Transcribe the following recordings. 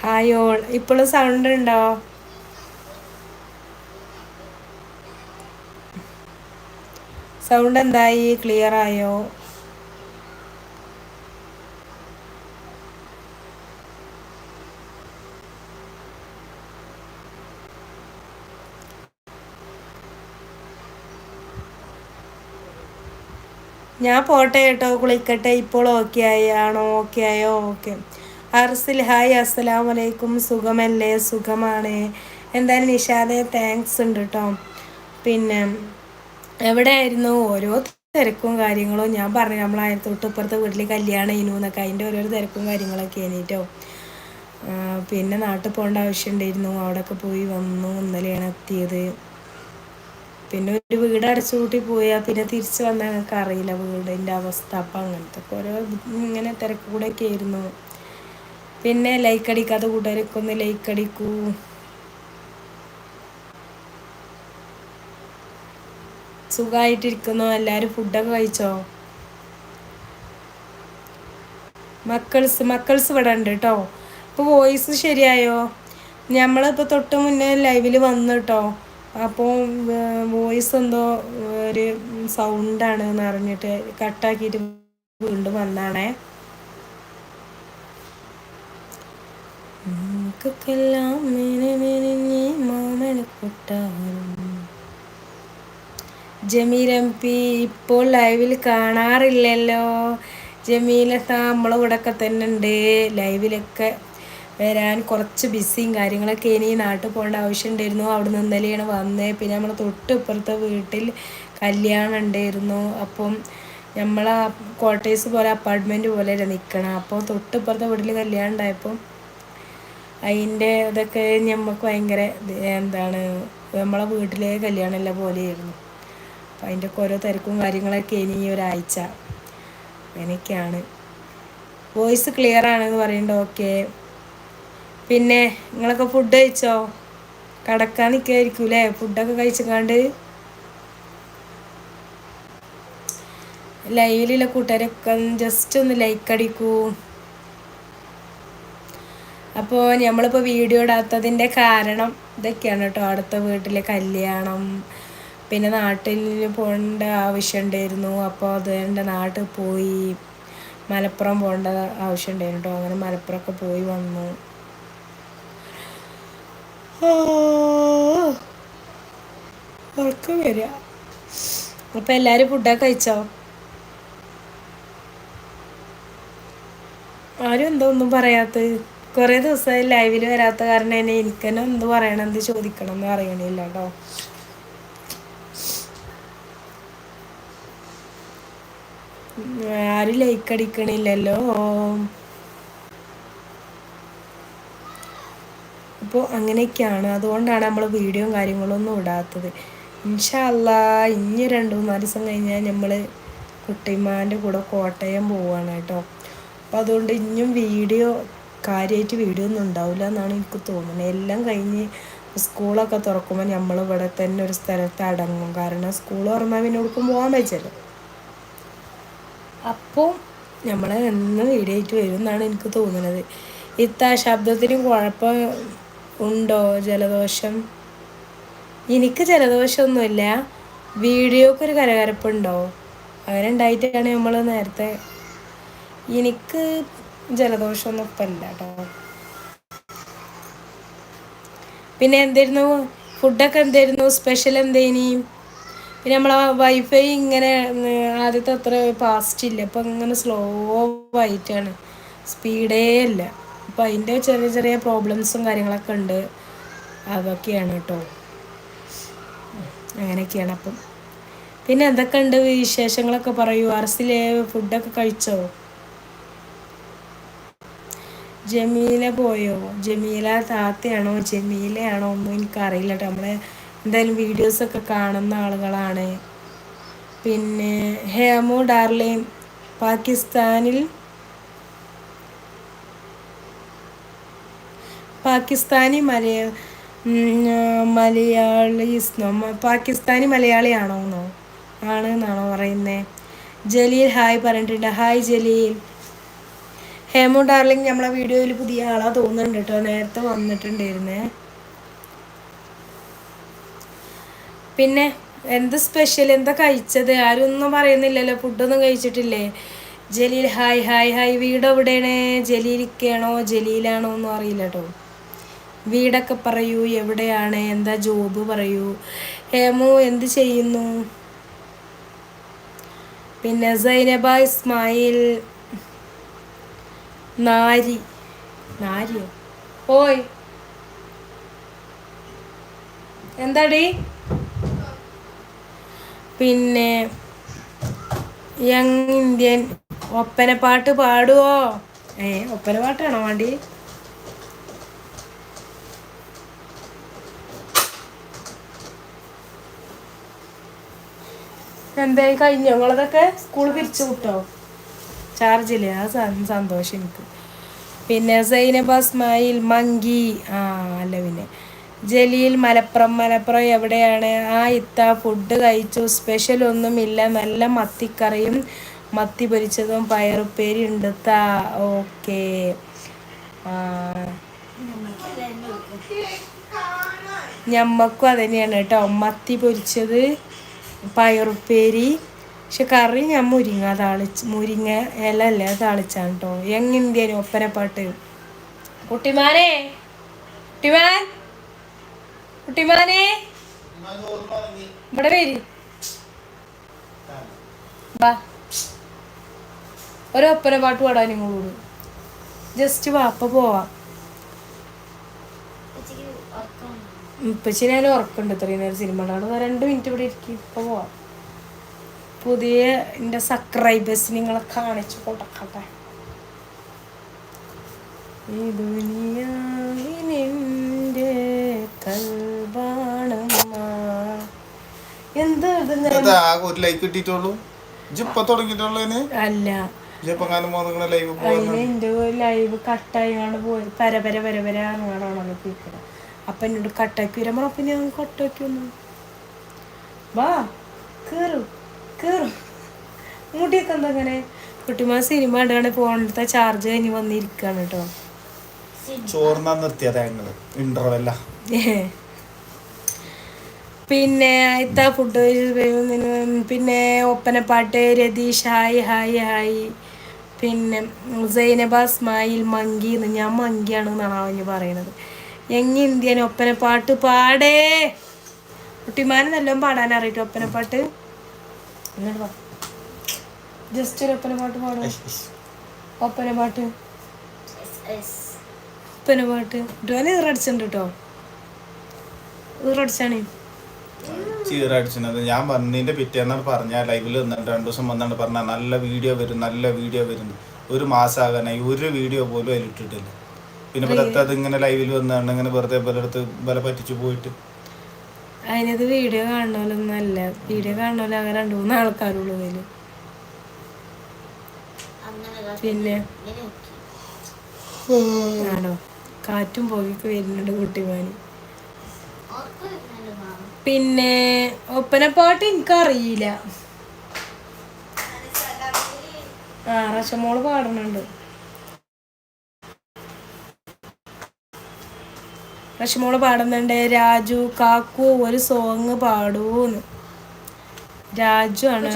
Hi all ഇപ്പോഴും sound ഉണ്ടോ? Sound എന്തായി? ക്ലിയർ ആയോ? ഞാൻ പോട്ടെ കേട്ടോ. കുളിക്കട്ടെ. ഇപ്പോൾ ഓക്കെ ആയി. ആണോ? ഓക്കെ ആയോ? ഓക്കെ അർസിൽ ഹായ് അസ്സലാം വലൈക്കും സുഖമല്ലേ? സുഖമാണ്. എന്തായാലും നിഷാദെ താങ്ക്സ് ഉണ്ട് കേട്ടോ പിന്നെ എവിടെയായിരുന്നു? ഓരോ തിരക്കും കാര്യങ്ങളും ഞാൻ പറഞ്ഞു. നമ്മൾ തൊട്ട് ഇപ്പുറത്തെ വീട്ടിൽ കല്യാണം ഇനു എന്നൊക്കെ. അതിന്റെ ഓരോരോ തിരക്കും കാര്യങ്ങളൊക്കെ ആയിട്ടോ പിന്നെ നാട്ടിൽ പോകേണ്ട ആവശ്യമുണ്ടായിരുന്നു അവിടെയൊക്കെ പോയി വന്നു. ഇന്നലെയാണ് എത്തിയത്. പിന്നെ ഒരു വീട് അടച്ചു കൂട്ടി പോയാൽ പിന്നെ തിരിച്ചു വന്നാൽ ഞങ്ങൾക്ക് അറിയില്ല വീടിന്റെ അവസ്ഥ. അപ്പം അങ്ങനത്തെ ഓരോ ഇങ്ങനെ തിരക്കൂടെയൊക്കെ ആയിരുന്നു. പിന്നെ ലൈക്ക് അടിക്കാത്ത കൂട്ടുകാരൊക്കെ ഒന്ന് ലൈക്ക് അടിക്കൂ. സുഖമായിട്ടിരിക്കുന്നു എല്ലാവരും ഫുഡൊക്കെ കഴിച്ചോ? മക്കൾസ് മക്കൾസ് ഇവിടെ ഉണ്ട് കേട്ടോ ഇപ്പോൾ വോയിസ് ശരിയായോ? നമ്മളിപ്പോൾ തൊട്ട് മുന്നേ ലൈവിൽ വന്നു കേട്ടോ അപ്പോൾ വോയിസ് എന്തോ ഒരു സൗണ്ടാണ് എന്ന് അറിഞ്ഞിട്ട് കട്ടാക്കിയിട്ട് വീണ്ടും വന്നാണേ. നമുക്കെല്ലാം ജമീൽ എം പി ഇപ്പോൾ ലൈവിൽ കാണാറില്ലല്ലോ. ജമീല നമ്മളെ കൂടെയൊക്കെ തന്നെ ഉണ്ട്. ലൈവിലൊക്കെ വരാൻ കുറച്ച് ബിസിയും കാര്യങ്ങളൊക്കെ ഇനി നാട്ടിൽ പോകേണ്ട ആവശ്യം ഉണ്ടായിരുന്നു അവിടെ നിന്ന് ഇന്നലെയാണ് വന്നത് പിന്നെ നമ്മൾ തൊട്ട് ഇപ്പുറത്തെ വീട്ടിൽ കല്യാണം ഉണ്ടായിരുന്നു. അപ്പം നമ്മളാ ക്വാർട്ടേഴ്സ് പോലെ അപ്പാർട്ട്മെന്റ് പോലെയല്ല നിൽക്കണം അപ്പോൾ തൊട്ടിപ്പുറത്തെ വീട്ടിൽ കല്യാണം ഉണ്ടായപ്പോൾ അതിന്റെ ഇതൊക്കെ നമുക്ക് ഭയങ്കര എന്താണ് നമ്മളെ വീട്ടിലെ കല്യാണമല്ല പോലെയായിരുന്നു. അപ്പം അതിന്റെ ഒക്കെ ഓരോ തിരക്കും കാര്യങ്ങളൊക്കെ ഇനി ഒരാഴ്ച അങ്ങനെയൊക്കെയാണ്. വോയിസ് ക്ലിയർ ആണെന്ന് പറയുന്നുണ്ട് ഓക്കെ പിന്നെ നിങ്ങളൊക്കെ ഫുഡ് കഴിച്ചോ? കടക്കാൻ നിൽക്കായിരിക്കൂലേ ഫുഡൊക്കെ കഴിച്ചങ്ങാണ്ട് ലൈവിലുള്ള കൂട്ടുകാരൊക്കെ ജസ്റ്റ് ഒന്ന് ലൈക്ക് അടിക്കൂ. അപ്പോൾ നമ്മളിപ്പോൾ വീഡിയോ ഇടാത്തതിന്റെ കാരണം ഇതൊക്കെയാണ് കേട്ടോ. അടുത്ത വീട്ടിലെ കല്യാണം പിന്നെ നാട്ടിൽ പോകേണ്ട ആവശ്യം ഉണ്ടായിരുന്നു അപ്പോൾ അത് നാട്ടിൽ പോയി മലപ്പുറം പോകേണ്ട ആവശ്യം ഉണ്ടായിരുന്നു കേട്ടോ. അങ്ങനെ മലപ്പുറമൊക്കെ പോയി വന്നു. ഉറക്കം വരിക അപ്പം എല്ലാവരും ഫുഡൊക്കെ കഴിച്ചോ? ആരും എന്തോ ഒന്നും പറയാത്ത കുറേ ദിവസമായി ലൈവിൽ വരാത്ത കാരണം തന്നെ എനിക്ക് തന്നെ എന്ത് പറയണം എന്ത് ചോദിക്കണം എന്ന് അറിയണില്ല കേട്ടോ ആരും ലൈക്ക് അടിക്കണില്ലല്ലോ. അപ്പോൾ അങ്ങനെയൊക്കെയാണ്. അതുകൊണ്ടാണ് നമ്മൾ വീഡിയോയും കാര്യങ്ങളൊന്നും ഇടാത്തത്. ഇൻഷല്ല ഇനി രണ്ട് മൂന്നാൽ ദിവസം കഴിഞ്ഞാൽ നമ്മൾ കുട്ടിമാന്റെ കൂടെ കോട്ടയം പോവുകയാണ് കേട്ടോ അപ്പോൾ അതുകൊണ്ട് ഇനിയും വീഡിയോ കാര്യമായിട്ട് വീഡിയോ ഉണ്ടാവില്ല എന്നാണ് എനിക്ക് തോന്നുന്നത്. എല്ലാം കഴിഞ്ഞ് സ്കൂളൊക്കെ തുറക്കുമ്പോൾ നമ്മൾ ഇവിടെ തന്നെ ഒരു സ്ഥലത്ത് അടങ്ങും. കാരണം സ്കൂൾ തുറന്നാൽ പിന്നെ ഉടുപ്പം പോകാൻ വെച്ചല്ലോ അപ്പോൾ നമ്മൾ എന്ന് വീഡിയോ ആയിട്ട് വരും എന്നാണ് എനിക്ക് തോന്നുന്നത്. ഇത്ത ശബ്ദത്തിന് കുഴപ്പം ഉണ്ടോ? ജലദോഷം? എനിക്ക് ജലദോഷമൊന്നുമില്ല. വീഡിയോക്ക് ഒരു കരകരപ്പുണ്ടോ? അങ്ങനെ ഉണ്ടായിട്ടാണ് നമ്മൾ നേരത്തെ എനിക്ക് ജലദോഷമൊന്നും ഇപ്പം ഇല്ല കേട്ടോ പിന്നെ എന്തായിരുന്നു? ഫുഡൊക്കെ എന്തായിരുന്നു? സ്പെഷ്യൽ എന്തേനി? പിന്നെ നമ്മളെ വൈഫൈ ഇങ്ങനെ ആദ്യത്തെ അത്ര ഫാസ്റ്റ് ഇല്ല. അപ്പം ഇങ്ങനെ സ്ലോ ആയിട്ടാണ്. സ്പീഡേ ഇല്ല. അപ്പം അതിന്റെ ചെറിയ ചെറിയ പ്രോബ്ലംസും കാര്യങ്ങളൊക്കെ ഉണ്ട്. അതൊക്കെയാണ് കേട്ടോ അങ്ങനെയൊക്കെയാണ് അപ്പം. പിന്നെ എന്തൊക്കെ ഉണ്ട് വിശേഷങ്ങളൊക്കെ പറയൂ. അറസിലെ ഫുഡൊക്കെ കഴിച്ചോ? ജമീല പോയോ? ജമീല താത്തയാണോ? ജമീലയാണോ ഒന്നും എനിക്കറിയില്ല കേട്ടോ നമ്മളെ എന്തായാലും വീഡിയോസൊക്കെ കാണുന്ന ആളുകളാണ്. പിന്നെ ഹേമു ഡാർലിൻ പാകിസ്ഥാനിൽ പാകിസ്ഥാനി മലയ മലയാളീസ് പാകിസ്ഥാനി മലയാളിയാണോ എന്നോ? ആണ് എന്നാണോ പറയുന്നത് ജലീൽ ഹായ് പറഞ്ഞിട്ടുണ്ട്. ഹായ് ജലീൽ. ഹേമു ഡാർലിംഗ് നമ്മളെ വീഡിയോയിൽ പുതിയ ആളാ തോന്നുന്നുണ്ട് കേട്ടോ. നേരത്തെ വന്നിട്ടുണ്ടായിരുന്നേ. പിന്നെ എന്ത് സ്പെഷ്യൽ എന്താ കഴിച്ചത്? ആരും ഒന്നും പറയുന്നില്ലല്ലോ. ഫുഡൊന്നും കഴിച്ചിട്ടില്ലേ? Jaleel hi hi hi. വീട് എവിടെയാണ്? ജലീലിക്കാണോ ജലീലാണോ ഒന്നും അറിയില്ല കേട്ടോ. വീടൊക്കെ പറയൂ എവിടെയാണ്? എന്താ ജോബ് പറയൂ. ഹേമു എന്ത് ചെയ്യുന്നു? പിന്നെ സൈനബ ഇസ്മായിൽ നാരി. നാരിയോ? ഓയ്. എന്താടി? പിന്നെ യങ് ഇന്ത്യൻ ഒപ്പന പാട്ട് പാടുവോ? ഏ ഒപ്പന പാട്ടാണോ വേണ്ടി? എന്തായി? കഴിഞ്ഞോ? നിങ്ങളതൊക്കെ സ്കൂൾ പിരിച്ചു വിട്ടോ? ചാർജില്ല ആ സന്തോഷം എനിക്ക്. പിന്നെ സൈനബ് അസ്മായിൽ മങ്കി. ആ അല്ല പിന്നെ. ജലീൽ മലപ്പുറം മലപ്പുറം എവിടെയാണ്? ആ ഇത്ത ഫുഡ് കഴിച്ചു. സ്പെഷ്യൽ ഒന്നുമില്ല. നല്ല മത്തിക്കറിയും മത്തി പൊരിച്ചതും പയറുപ്പേരി ഉണ്ട് താ ഓക്കെ. ഞമ്മക്കും അതന്നെയാണ് കേട്ടോ. മത്തി പൊരിച്ചത് പയറുപ്പേരി പക്ഷെ കറി ഞാൻ മുരിങ്ങ താളിച്ച് മുരിങ്ങ ഇല അല്ലേ താളിച്ചാണ് കേട്ടോ എങ്ങനെന്തേനും ഒപ്പനപ്പാട്ട് കുട്ടിമാനെ കുട്ടിമാൻ കുട്ടിമാനെ. ഇവിടെ വരി. വാ. ഒരു ഒപ്പന പാട്ട് പാടാൻ നിങ്ങളോട്. ജസ്റ്റ് വാ അപ്പൊ പോവാം. ഇപ്പച്ചി ഞാൻ ഉറക്കുണ്ട് ഇത്രയും നേരം സിനിമ രണ്ട് മിനിറ്റ് ഇവിടെ ഇരിക്കും ഇപ്പൊ പോവാം. പുതിയ എന്റെ സബ്സ്ക്രൈബേഴ്സ് നിങ്ങളെ കാണിച്ചു കൊടുക്കട്ടെ. ഈ ദുനിയാവിനെന്റെ കൽബാണമ്മ. എന്ത് ഒരു ലൈക്ക് കിട്ടിയിട്ടുള്ളൂ. ഇജ്ജിപ്പൊ തുടങ്ങിയിട്ടുള്ളതിന് അല്ല. ലൈവ് കട്ടായിങ്ങാണ്ട് പോയി. പര പര പര പര കേൾക്കുന്നത് അപ്പം എന്നോട് കട്ടാക്കി വരാൻ അപ്പം ഞാൻ കട്ടാക്കി വന്നു. വാ കേറു. കേറു. മുടിയൊക്കെ എന്താ അങ്ങനെ കുട്ടിമാ സിനിമ കണ്ടാണ് ഫോണിലത്തെ ചാർജ് കഴിഞ്ഞ് വന്നിരിക്കാണ് കേട്ടോ ചോർന്നാ നിർത്തിയതാ ഞങ്ങൾ. ഇന്റർവെല്ല പിന്നെ ഇത്ത ഫുഡ് പിന്നെ ഒപ്പനപ്പാട്ട് രതീഷ് ഹായ് ഹായ് ഹായ്. പിന്നെ സൈനബ സ്മൈൽ മങ്കി എന്ന് ഞാൻ മങ്കിയാണെന്നാണ് അവന് പറയണത്. എങ്ങി ഇന്ത്യൻ ഒപ്പനപ്പാട്ട് പാടേ. കുട്ടിമാനെ നല്ലോണം പാടാൻ അറിയട്ടോ ഒപ്പനപ്പാട്ട്? എന്നിട്ട് ജസ്റ്റ് ഒരു ഒപ്പനപ്പാട്ട് പാടും ഒപ്പന പാട്ട്. ഒപ്പന പാട്ട്. ഡോനെ ഈറടിച്ചിട്ടുണ്ട് കേട്ടോ ഈറടിച്ചാണ് ചീറടിച്ചത് ഞാൻ വന്നതിന്റെ പിറ്റേന്നാണ് പറഞ്ഞ ലൈവിൽ നിന്നിട്ട് രണ്ടു ദിവസം വന്നാണ് പറഞ്ഞ നല്ല വീഡിയോ വരും നല്ല വീഡിയോ വരും ഒരു മാസമാകാനായി ഒരു വീഡിയോ പോലും അതിലിട്ടിട്ടില്ല. പിന്നെ ഇവിടുത്തെ ഇങ്ങനെ ലൈവിൽ വന്നാണ്. ഇങ്ങനെ വെറുതെ പലയിടത്ത് പല പറ്റിച്ചു പോയിട്ട്. അതിനത് വീഡിയോ കാണണമല്ലൊന്നും അല്ല. വീഡിയോ കാണണമല്ലോ അങ്ങനെ രണ്ടു മൂന്ന് ആൾക്കാരുള്ളൂ ഇതിൽ പിന്നെ? ആണോ? കാറ്റും പോകിയൊക്കെ വരുന്നുണ്ട് കുട്ടിമാന്. പിന്നെ ഒപ്പനപ്പാട്ട് എനിക്കറിയില്ല. ആ റഷമോൾ പാടുന്നുണ്ട്. റഷമോൾ പാടുന്നുണ്ട് രാജു കാക്കു ഒരു സോങ് പാടൂന്ന്. രാജു ആണ്.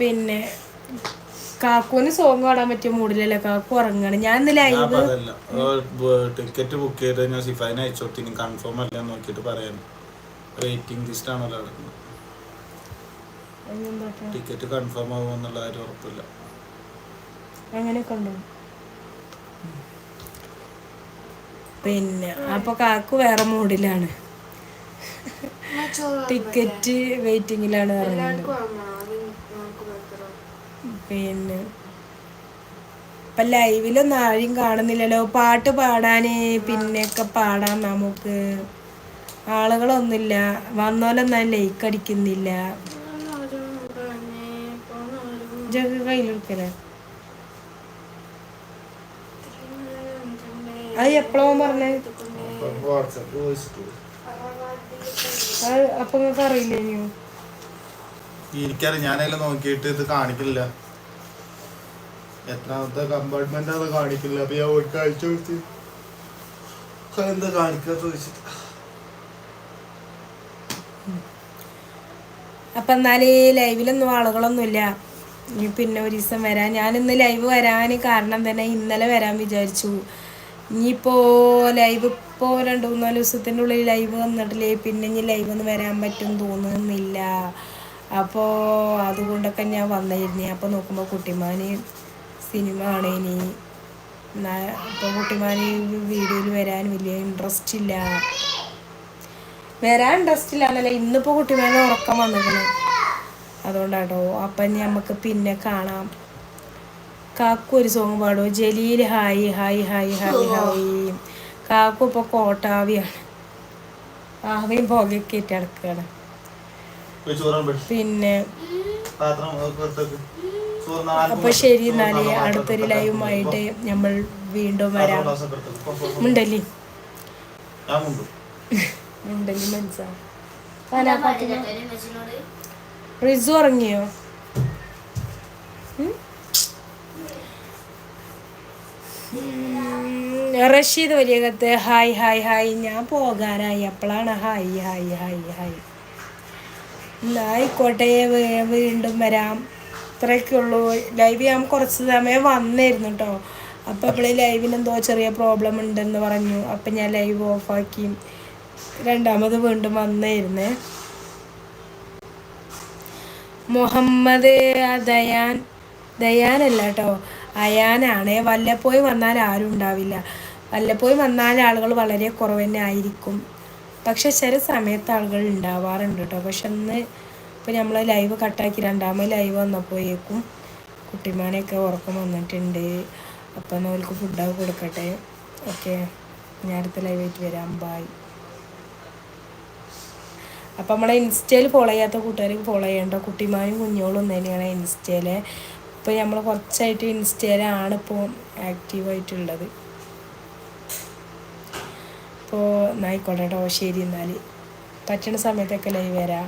പിന്നെ കാക്കുവിന് സോങ് പാടാൻ പറ്റിയ മൂഡിലല്ലേ കാക്കു ഉറങ്ങാണ്. ഞാൻ ഇന്ന് ലൈവ് ടിക്കറ്റ് ബുക്ക് ചെയ്ത് ഞാൻ സിഫായിനെ അയച്ചു കൊടുത്തു. കൺഫേം അല്ല നോക്കിയിട്ട് പറയാൻ. വെയിറ്റിംഗ് ലിസ്റ്റ് ആണല്ലോ ടിക്കറ്റ് കൺഫേം ആവുമെന്നുള്ള കാര്യം ഉറപ്പില്ല. അങ്ങനെയൊക്കെ ഉണ്ട്? പിന്നെ അപ്പൊ കാക്കു വേറെ മൂഡിലാണ്. ടിക്കറ്റ് വെയിറ്റിംഗിലാണ് പറയുന്നത് പിന്നെ ഇപ്പൊ ലൈവിലൊന്നും ആരും കാണുന്നില്ലല്ലോ. പാട്ട് പാടാന് പിന്നെയൊക്കെ പാടാം നമുക്ക് ആളുകളൊന്നുമില്ല. വന്നോലൊന്നും ലൈക്ക് അടിക്കുന്നില്ല. ജഗ് കയ്യിലെടുക്കലേ അത് എപ്പോഴാ പറഞ്ഞേ? അത് അപ്പൊ നിങ്ങൾക്ക് അറിയില്ലേ ഇനിയോ എനിക്കറിയാം. ഞാനതിൽ നോക്കിയിട്ട് ഇത് കാണിക്കില്ല എത്രാമത്തെ കമ്പാർട്ട്മെന്റ് അത് കാണിക്കില്ല അപ്പൊ ഞാൻ ഒരു കാഴ്ച കൊടുത്ത്. എന്താ കാണിക്കാത്ത ചോദിച്ചിട്ട്. അപ്പൊ എന്നാൽ ഈ ലൈവിലൊന്നും ആളുകളൊന്നുമില്ല. ഇനി പിന്നെ ഒരു ദിവസം വരാൻ ഇന്ന് ലൈവ് വരാൻ കാരണം തന്നെ ഇന്നലെ വരാൻ വിചാരിച്ചു. ഇനിയിപ്പോൾ ലൈവ് ഇപ്പോൾ രണ്ടു മൂന്നാൽ ദിവസത്തിന്റെ ഉള്ളിൽ ലൈവ് വന്നിട്ടില്ലേ? പിന്നെ ഇനി ലൈവ് ഒന്നും വരാൻ പറ്റും തോന്നുന്നില്ല. അപ്പോൾ അതുകൊണ്ടൊക്കെ ഞാൻ വന്നിരുന്നേ. അപ്പോൾ നോക്കുമ്പോൾ കുട്ടിമാന് സിനിമ ആണ് ഇനി. അപ്പോൾ കുട്ടിമാന് വീഡിയോയിൽ വരാൻ വലിയ ഇൻട്രസ്റ്റ് ഇല്ല. വരാൻ ഇൻട്രസ്റ്റ് ഇല്ല എന്നല്ല ഇന്നിപ്പോൾ കുട്ടിമാനെ ഉറക്കം വന്നിരിക്കണം. അതുകൊണ്ടാട്ടോ. അപ്പം നമുക്ക് പിന്നെ കാണാം. കാക്കു ഒരു song പാടുമോ Jaleel hi hi hi hi hi. Kakku ഇപ്പോൾ കോട്ടാവിയാണ്. ആവിയും പുകയൊക്കെ ഇട്ട് കിടക്കുകയാണ് പിന്നെ അപ്പൊ ശരി എന്നാൽ അടുത്തൊരു ലൈവുമായിട്ട് നമ്മൾ വീണ്ടും വരാം. മുണ്ടല്ലി. മുണ്ടല്ലി മനസ്സാ റിസു പോ, Rasheed Valiyakath hi hi hi ഞാൻ പോകാനായി. അപ്പോഴാണ് ഹായ് ഹായ് ഹായ് ഹായ്. ായിക്കോട്ടെ വീണ്ടും വരാം. ഇത്രയൊക്കെ ലൈവ് ഞാൻ കുറച്ച് സമയം വന്നിരുന്നു കേട്ടോ അപ്പോൾ അപ്പോഴേ ലൈവിന് എന്തോ ചെറിയ പ്രോബ്ലം ഉണ്ടെന്ന് പറഞ്ഞു. അപ്പം ഞാൻ ലൈവ് ഓഫാക്കി രണ്ടാമത് വീണ്ടും വന്നായിരുന്നേ. മുഹമ്മദ് ദയാൻ. ദയാനല്ല കേട്ടോ അയാനാണേ. വല്ലപ്പോയി വന്നാൽ ആരും ഉണ്ടാവില്ല. വല്ലപ്പോഴും വന്നാൽ ആളുകൾ വളരെ കുറവ് തന്നെ ആയിരിക്കും. പക്ഷെ ചില സമയത്ത് ആളുകൾ ഉണ്ടാവാറുണ്ട് കേട്ടോ പക്ഷെ ഇന്ന് ഇപ്പോൾ നമ്മൾ ലൈവ് കട്ടാക്കി രണ്ടാമത് ലൈവ് വന്നപ്പോഴേക്കും കുട്ടിമാനെയൊക്കെ ഉറക്കം വന്നിട്ടുണ്ട്. അപ്പം അവർക്ക് ഫുഡൊക്കെ കൊടുക്കട്ടെ. ഓക്കെ. ഞാൻ അടുത്ത ലൈവായിട്ട് വരാം. ബായ് അപ്പം നമ്മളെ ഇൻസ്റ്റയിൽ ഫോളോ ചെയ്യാത്ത കൂട്ടുകാർക്ക് ഫോളോ ചെയ്യണ്ട കുട്ടിമാനും കുഞ്ഞോളും തന്നെയാണ് ഇൻസ്റ്റയിലെ. ഇപ്പോൾ നമ്മൾ കുറച്ചായിട്ട് ഇൻസ്റ്റയിലാണ് ഇപ്പോൾ ആക്റ്റീവായിട്ടുള്ളത് അപ്പോൾ എന്നായിക്കോട്ടെ കേട്ടോ ശരി എന്നാൽ പറ്റണ സമയത്തൊക്കെ ലൈവ് വരാം.